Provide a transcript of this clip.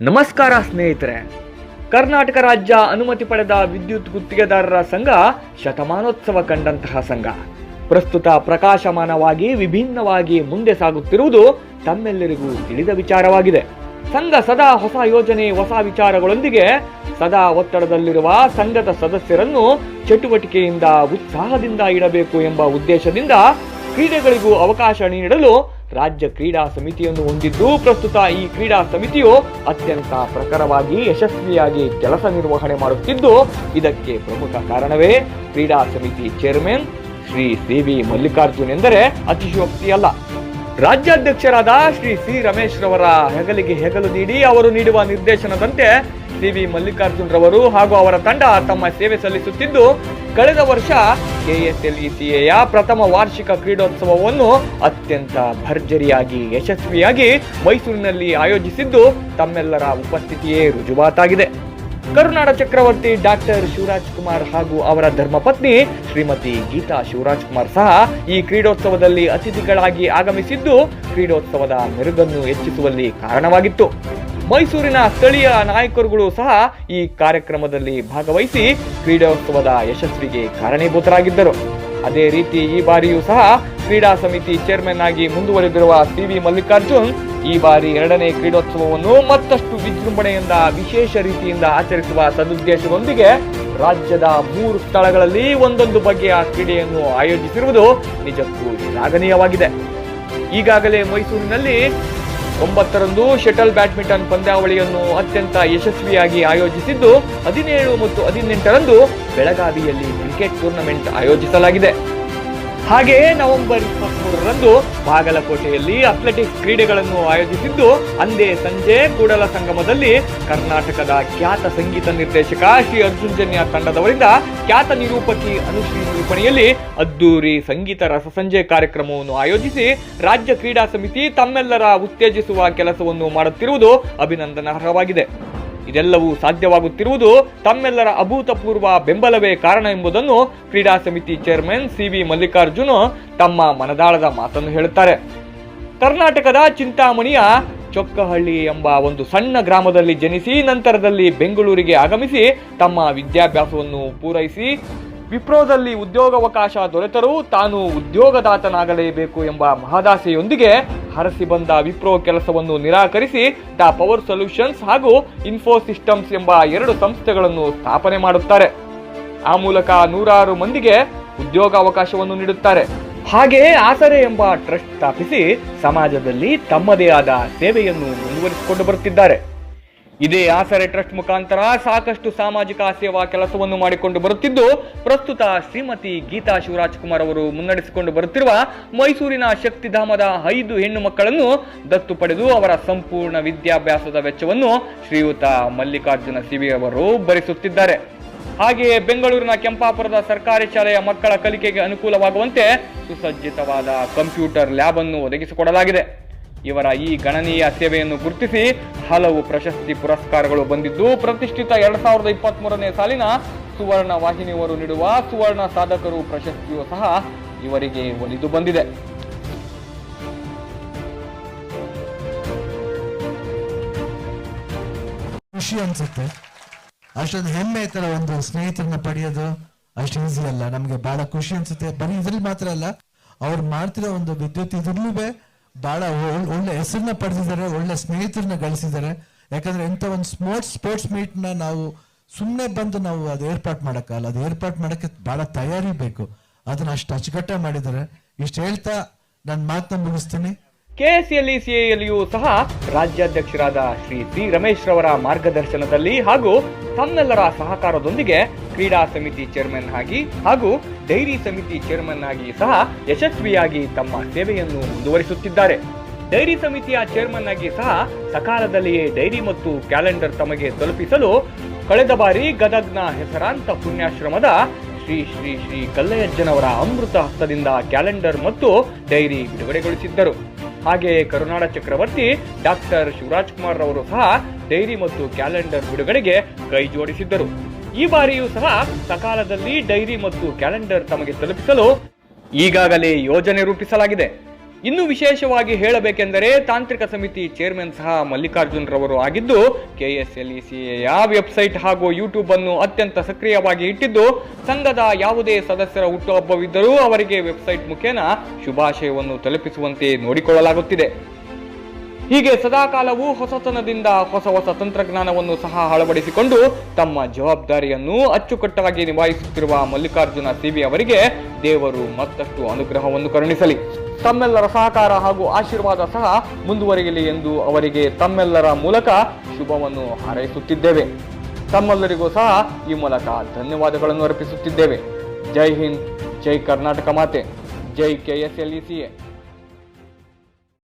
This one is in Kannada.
ನಮಸ್ಕಾರ ಸ್ನೇಹಿತರೆ. ಕರ್ನಾಟಕ ರಾಜ್ಯ ಅನುಮತಿ ಪಡೆದ ವಿದ್ಯುತ್ ಗುತ್ತಿಗೆದಾರರ ಸಂಘ ಶತಮಾನೋತ್ಸವ ಕಂಡಂತಹ ಸಂಘ. ಪ್ರಸ್ತುತ ಪ್ರಕಾಶಮಾನವಾಗಿ ವಿಭಿನ್ನವಾಗಿ ಮುಂದೆ ಸಾಗುತ್ತಿರುವುದು ತಮ್ಮೆಲ್ಲರಿಗೂ ತಿಳಿದ ವಿಚಾರವಾಗಿದೆ. ಸಂಘ ಸದಾ ಹೊಸ ಯೋಜನೆ, ಹೊಸ ವಿಚಾರಗಳೊಂದಿಗೆ ಸದಾ ಒತ್ತಡದಲ್ಲಿರುವ ಸಂಘದ ಸದಸ್ಯರನ್ನು ಚಟುವಟಿಕೆಯಿಂದ ಉತ್ಸಾಹದಿಂದ ಇಡಬೇಕು ಎಂಬ ಉದ್ದೇಶದಿಂದ ಕ್ರೀಡೆಗಳಿಗೂ ಅವಕಾಶ ನೀಡಲು ರಾಜ್ಯ ಕ್ರೀಡಾ ಸಮಿತಿಯನ್ನು ಹೊಂದಿದ್ದು, ಪ್ರಸ್ತುತ ಈ ಕ್ರೀಡಾ ಸಮಿತಿಯು ಅತ್ಯಂತ ಪ್ರಖರವಾಗಿ, ಯಶಸ್ವಿಯಾಗಿ ಕೆಲಸ ನಿರ್ವಹಣೆ ಮಾಡುತ್ತಿದ್ದು, ಇದಕ್ಕೆ ಪ್ರಮುಖ ಕಾರಣವೇ ಕ್ರೀಡಾ ಸಮಿತಿ ಚೇರ್ಮನ್ ಶ್ರೀ ಸಿ ಮಲ್ಲಿಕಾರ್ಜುನ್ ಎಂದರೆ ಅತಿಶಯೋಕ್ತಿಯಲ್ಲ. ರಾಜ್ಯಾಧ್ಯಕ್ಷರಾದ ಶ್ರೀ ಸಿ ರಮೇಶ್ ರವರ ಹೆಗಲಿಗೆ ಹೆಗಲು ನೀಡಿ ಅವರು ನೀಡುವ ನಿರ್ದೇಶನದಂತೆ ಸಿ ವಿ ಮಲ್ಲಿಕಾರ್ಜುನ್ ರವರು ಹಾಗೂ ಅವರ ತಂಡ ತಮ್ಮ ಸೇವೆ ಸಲ್ಲಿಸುತ್ತಿದ್ದು, ಕಳೆದ ವರ್ಷ ಕೆಎಸ್ಎಲ್ಇಸಿಎಯ ಪ್ರಥಮ ವಾರ್ಷಿಕ ಕ್ರೀಡೋತ್ಸವವನ್ನು ಅತ್ಯಂತ ಭರ್ಜರಿಯಾಗಿ, ಯಶಸ್ವಿಯಾಗಿ ಮೈಸೂರಿನಲ್ಲಿ ಆಯೋಜಿಸಿದ್ದು, ತಮ್ಮೆಲ್ಲರ ಉಪಸ್ಥಿತಿಯೇ ರುಜುವಾತಾಗಿದೆ. ಕರುನಾಡ ಚಕ್ರವರ್ತಿ ಡಾಕ್ಟರ್ ಶಿವರಾಜ್ ಕುಮಾರ್ ಹಾಗೂ ಅವರ ಧರ್ಮಪತ್ನಿ ಶ್ರೀಮತಿ ಗೀತಾ ಶಿವರಾಜ್ ಕುಮಾರ್ ಸಹ ಈ ಕ್ರೀಡೋತ್ಸವದಲ್ಲಿ ಅತಿಥಿಗಳಾಗಿ ಆಗಮಿಸಿದ್ದು ಕ್ರೀಡೋತ್ಸವದ ಮೆರುಗನ್ನು ಹೆಚ್ಚಿಸುವಲ್ಲಿ ಕಾರಣವಾಗಿತ್ತು. ಮೈಸೂರಿನ ಸ್ಥಳೀಯ ನಾಯಕರುಗಳು ಸಹ ಈ ಕಾರ್ಯಕ್ರಮದಲ್ಲಿ ಭಾಗವಹಿಸಿ ಕ್ರೀಡೋತ್ಸವದ ಯಶಸ್ವಿಗೆ ಕಾರಣೀಭೂತರಾಗಿದ್ದರು. ಅದೇ ರೀತಿ ಈ ಬಾರಿಯೂ ಸಹ ಕ್ರೀಡಾ ಸಮಿತಿ ಚೇರ್ಮನ್ ಆಗಿ ಮುಂದುವರೆದಿರುವ ಸಿ ವಿ ಮಲ್ಲಿಕಾರ್ಜುನ್ ಈ ಬಾರಿ ಎರಡನೇ ಕ್ರೀಡೋತ್ಸವವನ್ನು ಮತ್ತಷ್ಟು ವಿಜೃಂಭಣೆಯಿಂದ, ವಿಶೇಷ ರೀತಿಯಿಂದ ಆಚರಿಸುವ ಸದುದ್ದೇಶದೊಂದಿಗೆ ರಾಜ್ಯದ ಮೂರು ಸ್ಥಳಗಳಲ್ಲಿ ಒಂದೊಂದು ಬಗೆಯ ಕ್ರೀಡೆಯನ್ನು ಆಯೋಜಿಸಿರುವುದು ನಿಜಕ್ಕೂ ಶ್ಲಾಘನೀಯವಾಗಿದೆ ಈಗಾಗಲೇ ಮೈಸೂರಿನಲ್ಲಿ ಒಂಬತ್ತರಂದು ಶಟಲ್ ಬ್ಯಾಡ್ಮಿಂಟನ್ ಪಂದ್ಯಾವಳಿಯನ್ನು ಅತ್ಯಂತ ಯಶಸ್ವಿಯಾಗಿ ಆಯೋಜಿಸಿದ್ದು, ಹದಿನೇಳು ಮತ್ತು ಹದಿನೆಂಟರಂದು ಬೆಳಗಾವಿಯಲ್ಲಿ ಕ್ರಿಕೆಟ್ ಟೂರ್ನಮೆಂಟ್ ಆಯೋಜಿಸಲಾಗಿದೆ. ಹಾಗೆಯೇ ನವೆಂಬರ್ ಇಪ್ಪತ್ಮೂರರಂದು ಬಾಗಲಕೋಟೆಯಲ್ಲಿ ಅಥ್ಲೆಟಿಕ್ಸ್ ಕ್ರೀಡೆಗಳನ್ನು ಆಯೋಜಿಸಿದ್ದು, ಅಂದೇ ಸಂಜೆ ಕೂಡಲ ಸಂಗಮದಲ್ಲಿ ಕರ್ನಾಟಕದ ಖ್ಯಾತ ಸಂಗೀತ ನಿರ್ದೇಶಕ ಶ್ರೀ ಅರ್ಜುನ್ ಜನ್ಯ ತಂಡದವರಿಂದ ಖ್ಯಾತ ನಿರೂಪಕಿ ಅನುಶ್ರೀ ನಿರೂಪಣೆಯಲ್ಲಿ ಅದ್ದೂರಿ ಸಂಗೀತ ರಸಸಂಜೆ ಕಾರ್ಯಕ್ರಮವನ್ನು ಆಯೋಜಿಸಿ ರಾಜ್ಯ ಕ್ರೀಡಾ ಸಮಿತಿ ತಮ್ಮೆಲ್ಲರ ಉತ್ತೇಜಿಸುವ ಕೆಲಸವನ್ನು ಮಾಡುತ್ತಿರುವುದು ಅಭಿನಂದನಾರ್ಹವಾಗಿದೆ. ಇದೆಲ್ಲವೂ ಸಾಧ್ಯವಾಗುತ್ತಿರುವುದು ತಮ್ಮೆಲ್ಲರ ಅಭೂತಪೂರ್ವ ಬೆಂಬಲವೇ ಕಾರಣ ಎಂಬುದನ್ನು ಕ್ರೀಡಾ ಸಮಿತಿ ಚೇರ್ಮನ್ ಸಿ ವಿ ಮಲ್ಲಿಕಾರ್ಜುನ ತಮ್ಮ ಮನದಾಳದ ಮಾತನ್ನು ಹೇಳುತ್ತಾರೆ. ಕರ್ನಾಟಕದ ಚಿಂತಾಮಣಿಯ ಚೊಕ್ಕಹಳ್ಳಿ ಎಂಬ ಒಂದು ಸಣ್ಣ ಗ್ರಾಮದಲ್ಲಿ ಜನಿಸಿ, ನಂತರದಲ್ಲಿ ಬೆಂಗಳೂರಿಗೆ ಆಗಮಿಸಿ ತಮ್ಮ ವಿದ್ಯಾಭ್ಯಾಸವನ್ನು ಪೂರೈಸಿ ವಿಪ್ರೋದಲ್ಲಿ ಉದ್ಯೋಗಾವಕಾಶ ದೊರೆತರೂ ತಾನು ಉದ್ಯೋಗದಾತನಾಗಲೇಬೇಕು ಎಂಬ ಮಹದಾಸೆಯೊಂದಿಗೆ ಹರಸಿ ಬಂದ ವಿಪ್ರೋ ಕೆಲಸವನ್ನು ನಿರಾಕರಿಸಿ ದ ಪವರ್ ಸೊಲ್ಯೂಷನ್ಸ್ ಹಾಗೂ ಇನ್ಫೋಸಿಸ್ಟಮ್ಸ್ ಎಂಬ ಎರಡು ಸಂಸ್ಥೆಗಳನ್ನು ಸ್ಥಾಪನೆ ಮಾಡುತ್ತಾರೆ. ಆ ಮೂಲಕ ನೂರಾರು ಮಂದಿಗೆ ಉದ್ಯೋಗಾವಕಾಶವನ್ನು ನೀಡುತ್ತಾರೆ. ಹಾಗೆಯೇ ಆಸರೆ ಎಂಬ ಟ್ರಸ್ಟ್ ಸ್ಥಾಪಿಸಿ ಸಮಾಜದಲ್ಲಿ ತಮ್ಮದೇ ಆದ ಸೇವೆಯನ್ನು ಮುಂದುವರಿಸಿಕೊಂಡು ಬರುತ್ತಿದ್ದಾರೆ. ಇದೇ ಆಸರೆ ಟ್ರಸ್ಟ್ ಮುಖಾಂತರ ಸಾಕಷ್ಟು ಸಾಮಾಜಿಕ ಸೇವಾ ಕೆಲಸವನ್ನು ಮಾಡಿಕೊಂಡು ಬರುತ್ತಿದ್ದು, ಪ್ರಸ್ತುತ ಶ್ರೀಮತಿ ಗೀತಾ ಶಿವರಾಜ್ ಕುಮಾರ್ ಅವರು ಮುನ್ನಡೆಸಿಕೊಂಡು ಬರುತ್ತಿರುವ ಮೈಸೂರಿನ ಶಕ್ತಿಧಾಮದ ಐದು ಹೆಣ್ಣು ಮಕ್ಕಳನ್ನು ದತ್ತು ಪಡೆದು ಅವರ ಸಂಪೂರ್ಣ ವಿದ್ಯಾಭ್ಯಾಸದ ವೆಚ್ಚವನ್ನು ಶ್ರೀಯುತ ಮಲ್ಲಿಕಾರ್ಜುನ ಸಿವಿ ಅವರು ಭರಿಸುತ್ತಿದ್ದಾರೆ. ಹಾಗೆಯೇ ಬೆಂಗಳೂರಿನ ಕೆಂಪಾಪುರದ ಸರ್ಕಾರಿ ಶಾಲೆಯ ಮಕ್ಕಳ ಕಲಿಕೆಗೆ ಅನುಕೂಲವಾಗುವಂತೆ ಸುಸಜ್ಜಿತವಾದ ಕಂಪ್ಯೂಟರ್ ಲ್ಯಾಬ್ ಅನ್ನು ಒದಗಿಸಿಕೊಡಲಾಗಿದೆ. ಇವರ ಈ ಗಣನೀಯ ಸೇವೆಯನ್ನು ಗುರುತಿಸಿ ಹಲವು ಪ್ರಶಸ್ತಿ ಪುರಸ್ಕಾರಗಳು ಬಂದಿದ್ದು, ಪ್ರತಿಷ್ಠಿತ ಎರಡ್ ಸಾವಿರದ ಇಪ್ಪತ್ತ್ ಮೂರನೇ ಸಾಲಿನ ಸುವರ್ಣ ವಾಹಿನಿಯವರು ನೀಡುವ ಸುವರ್ಣ ಸಾಧಕರು ಪ್ರಶಸ್ತಿಯು ಸಹ ಇವರಿಗೆ ಒಲಿದು ಬಂದಿದೆ. ಖುಷಿ ಅನ್ಸುತ್ತೆ. ಅಷ್ಟೊಂದು ಹೆಮ್ಮೆ ತರ ಒಂದು ಸ್ನೇಹಿತರನ್ನ ಪಡೆಯೋದು ಅಷ್ಟು ಈಸಿ ಅಲ್ಲ. ನಮ್ಗೆ ಬಹಳ ಖುಷಿ ಅನ್ಸುತ್ತೆ. ಬರೀ ಇದ್ರಲ್ಲಿ ಮಾತ್ರ ಅಲ್ಲ, ಅವ್ರು ಮಾಡ್ತಿರೋ ಒಂದು ವಿದ್ಯುತ್ ಇದ್ರಲ್ಲೂ ಒಳ್- ಒಳ್ಳೆ ಹೆಸರನ್ನ ಪಡೆದಿದ್ದಾರೆ, ಒಳ್ಳೆ ಸ್ನೇಹಿತರನ್ನ ಗಳಿಸಿದ್ದಾರೆ. ಯಾಕಂದ್ರೆ ಇಂಥ ಒಂದು ಸ್ಮೋರ್ಟ್ ಸ್ಪೋರ್ಟ್ಸ್ ಮೀಟ್ನ ನಾವು ಸುಮ್ಮನೆ ಬಂದು ನಾವು ಅದು ಏರ್ಪಾಟ್ ಮಾಡಕ್ಕಲ್ಲ. ಅದು ಏರ್ಪಾಟ್ ಮಾಡಕ್ಕೆ ಬಹಳ ತಯಾರಿ ಬೇಕು. ಅದನ್ನ ಅಷ್ಟು ಅಚ್ಚುಕಟ್ಟಾಗಿ ಮಾಡಿದ್ದಾರೆ. ಇಷ್ಟು ಹೇಳ್ತಾ ನನ್ನ ಮಾತನ್ನ ಮುಗಿಸ್ತೀನಿ. ಕೆಎಸ್ಎಲ್ಇಸಿಎಯಲ್ಲಿಯೂ ಸಹ ರಾಜ್ಯಾಧ್ಯಕ್ಷರಾದ ಶ್ರೀ ಸಿ ರಮೇಶ್ ರವರ ಮಾರ್ಗದರ್ಶನದಲ್ಲಿ ಹಾಗೂ ತಮ್ಮೆಲ್ಲರ ಸಹಕಾರದೊಂದಿಗೆ ಕ್ರೀಡಾ ಸಮಿತಿ ಚೇರ್ಮನ್ ಆಗಿ ಹಾಗೂ ಡೈರಿ ಸಮಿತಿ ಚೇರ್ಮನ್ ಆಗಿ ಸಹ ಯಶಸ್ವಿಯಾಗಿ ತಮ್ಮ ಸೇವೆಯನ್ನು ಮುಂದುವರಿಸುತ್ತಿದ್ದಾರೆ. ಡೈರಿ ಸಮಿತಿಯ ಚೇರ್ಮನ್ ಆಗಿ ಸಹ ಸಕಾಲದಲ್ಲಿಯೇ ಡೈರಿ ಮತ್ತು ಕ್ಯಾಲೆಂಡರ್ ತಮಗೆ ತಲುಪಿಸಲು ಕಳೆದ ಬಾರಿ ಗದಗ್ನ ಹೆಸರಾಂತ ಪುಣ್ಯಾಶ್ರಮದ ಶ್ರೀ ಶ್ರೀ ಶ್ರೀ ಕಲ್ಲಯ್ಯಜ್ಜನವರ ಅಮೃತ ಹಸ್ತದಿಂದ ಕ್ಯಾಲೆಂಡರ್ ಮತ್ತು ಡೈರಿ ಬಿಡುಗಡೆಗೊಳಿಸಿದ್ದರು. ಹಾಗೆಯೇ ಕರುನಾಡ ಚಕ್ರವರ್ತಿ ಡಾಕ್ಟರ್ ಶಿವರಾಜ್ ಕುಮಾರ್ ಅವರು ಸಹ ಡೈರಿ ಮತ್ತು ಕ್ಯಾಲೆಂಡರ್ ಬಿಡುಗಡೆಗೆ ಕೈ ಜೋಡಿಸಿದ್ದರು. ಈ ಬಾರಿಯೂ ಸಹ ಸಕಾಲದಲ್ಲಿ ಡೈರಿ ಮತ್ತು ಕ್ಯಾಲೆಂಡರ್ ತಮಗೆ ತಲುಪಿಸಲು ಈಗಾಗಲೇ ಯೋಜನೆ ರೂಪಿಸಲಾಗಿದೆ. ಇನ್ನು ವಿಶೇಷವಾಗಿ ಹೇಳಬೇಕೆಂದರೆ ತಾಂತ್ರಿಕ ಸಮಿತಿ ಚೇರ್ಮನ್ ಸಹ ಮಲ್ಲಿಕಾರ್ಜುನ್ ರವರು ಆಗಿದ್ದು ಕೆಎಸ್ಎಲ್ಇಸಿಎಯ ವೆಬ್ಸೈಟ್ ಹಾಗೂ ಯೂಟ್ಯೂಬ್ ಅನ್ನು ಅತ್ಯಂತ ಸಕ್ರಿಯವಾಗಿ ಇಟ್ಟಿದ್ದು, ಸಂಘದ ಯಾವುದೇ ಸದಸ್ಯರ ಹುಟ್ಟುಹಬ್ಬವಿದ್ದರೂ ಅವರಿಗೆ ವೆಬ್ಸೈಟ್ ಮುಖೇನ ಶುಭಾಶಯವನ್ನು ತಲುಪಿಸುವಂತೆ ನೋಡಿಕೊಳ್ಳಲಾಗುತ್ತಿದೆ. ಹೀಗೆ ಸದಾಕಾಲವೂ ಹೊಸತನದಿಂದ ಹೊಸ ಹೊಸ ತಂತ್ರಜ್ಞಾನವನ್ನು ಸಹ ಅಳವಡಿಸಿಕೊಂಡು ತಮ್ಮ ಜವಾಬ್ದಾರಿಯನ್ನು ಅಚ್ಚುಕಟ್ಟಾಗಿ ನಿಭಾಯಿಸುತ್ತಿರುವ ಮಲ್ಲಿಕಾರ್ಜುನ ಸಿಬಿ ಅವರಿಗೆ ದೇವರು ಮತ್ತಷ್ಟು ಅನುಗ್ರಹವನ್ನು ಕರುಣಿಸಲಿ. ತಮ್ಮೆಲ್ಲರ ಸಹಕಾರ ಹಾಗೂ ಆಶೀರ್ವಾದ ಸಹ ಮುಂದುವರಿಯಲಿ ಎಂದು ಅವರಿಗೆ ತಮ್ಮೆಲ್ಲರ ಮೂಲಕ ಶುಭವನ್ನು ಹಾರೈಸುತ್ತಿದ್ದೇವೆ. ತಮ್ಮೆಲ್ಲರಿಗೂ ಸಹ ಈ ಮೂಲಕ ಧನ್ಯವಾದಗಳನ್ನು ಅರ್ಪಿಸುತ್ತಿದ್ದೇವೆ. ಜೈ ಹಿಂದ್, ಜೈ ಕರ್ನಾಟಕ ಮಾತೆ. ಜೈ K S L E C A.